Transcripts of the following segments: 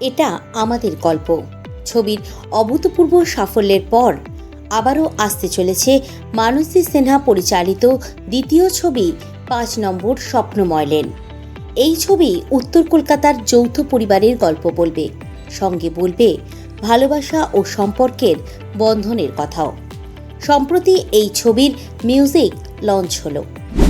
এটা আমাদের গল্প। ছবির অভূতপূর্ব সাফল্যের পর আবারও আসতে চলেছে মানসী সিনহা পরিচালিত দ্বিতীয় ছবি পাঁচ নম্বর স্বপ্নময় লেন এই ছবি উত্তর কলকাতার যৌথ পরিবারের গল্প বলবে, সঙ্গে বলবে ভালোবাসা ও সম্পর্কের বন্ধনের কথাও। সম্প্রতি এই ছবির মিউজিক লঞ্চ হলো।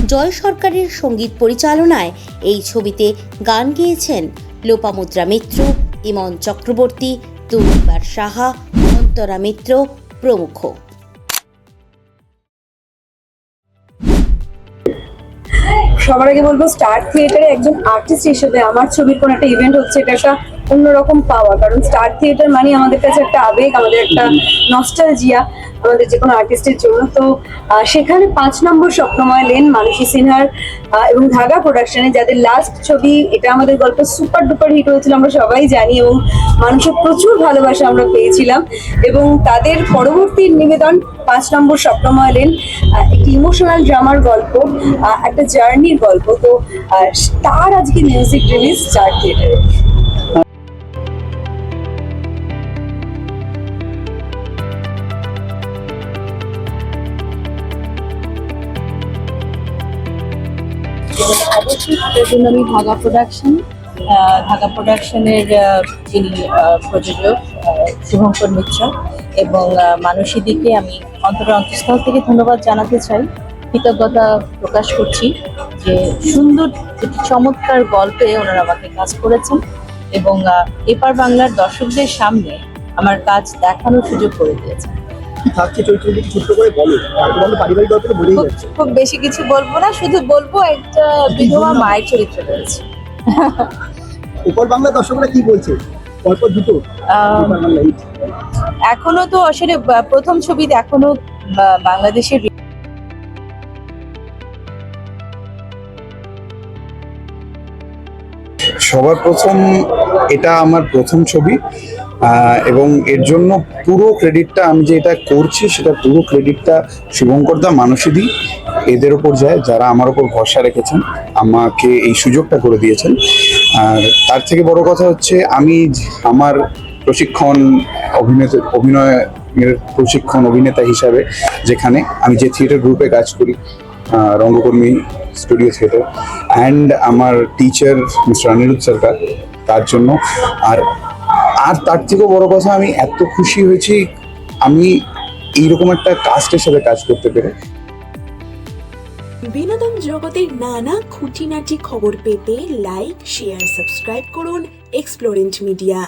জয় সরকারের সংগীত পরিচালনায় এই ছবিতে গান গেয়েছেন লোপামুদ্রা মিত্র ইমন চক্রবর্তী দুর্নিবার সাহা, অন্তরা মিত্র প্রমুখ। সবার আগে বলব স্টার থিয়েটারে একজন আর্টিস্ট হিসেবে আমার ছবির কোনো একটা ইভেন্ট হচ্ছে, এটা একটা অন্যরকম পাওয়া, কারণ স্টার থিয়েটার মানে আমাদের কাছে একটা আবেগ, আমাদের একটা নস্টালজিয়া আমাদের যে কোনো আর্টিস্টের জন্য। তো সেখানে পাঁচ নম্বর স্বপ্নময় লেন মানসী সিনহার এবং ধাগা প্রোডাকশনে যাদের লাস্ট ছবি, এটা আমাদের গল্প সুপার ডুপার হিট হয়েছিল, আমরা সবাই জানি, এবং মানুষের প্রচুর ভালোবাসা আমরা পেয়েছিলাম। এবং তাদের পরবর্তী নিবেদন, পাঁচ নম্বর স্বপ্নময় লেন একটি ইমোশনাল ড্রামার গল্প একটা জার্নির গল্প। তো তার আজকে মিউজিক রিলিজ চার থিয়েটারে অবশ্যই জন্য আমি ধাগা প্রোডাকশন ধাগা প্রোডাকশনের যিনি প্রযোজক শুভঙ্কর মিত্র এবং মানসীদিকে আমি অন্তর অন্তঃস্থল থেকে ধন্যবাদ জানাতে চাই। কৃতজ্ঞতা প্রকাশ করছি যে সুন্দর একটি চমৎকার গল্পে ওনারা আমাকে কাজ করেছেন এবং এপার বাংলার দর্শকদের সামনে আমার কাজ দেখানোর সুযোগ করে দিয়েছেন। থাকছে চরিত্রটি ছোট্ট করে বলো? তোমার পারিবারিক গল্পটা বলেই যাচ্ছে। খুব বেশি কিছু বলব না শুধু বলব একটা বিধবা মায়ের চরিত্র রয়েছে। উপর বাংলা দর্শকরা কি বলছে? পরপর দুটো। এখনও তো আসলে প্রথম ছবিতে এখনও বাংলাদেশের সবার প্রথম এটা আমার প্রথম ছবি। এবং এর জন্য পুরো ক্রেডিটটা আমি যে এটা করছি সেটা পুরো ক্রেডিটটা শুভঙ্কর দা মানসীদি এদের ওপর যায়, যারা আমার ওপর ভরসা রেখেছেন, আমাকে এই সুযোগটা করে দিয়েছেন। আর তার থেকে বড় কথা হচ্ছে আমি আমার প্রশিক্ষণ অভিনেতা, অভিনয়ের প্রশিক্ষণ অভিনেতা হিসাবে যেখানে আমি যে থিয়েটার গ্রুপে কাজ করি রঙ্গকর্মী স্টুডিও থিয়েটার অ্যান্ড আমার টিচার মিস্টার অনিরুদ্ধ সরকার, তার জন্য আর আর তার থেকেও বড় কথা, আমি এত খুশি হয়েছি, আমি এইরকম একটা কাস্টের সাথে কাজ করতে পেরে। বিনোদন জগতের নানা খুঁটিনাটি খবর পেতে লাইক শেয়ার সাবস্ক্রাইব করুন এক্সপ্লোরেন্ট মিডিয়া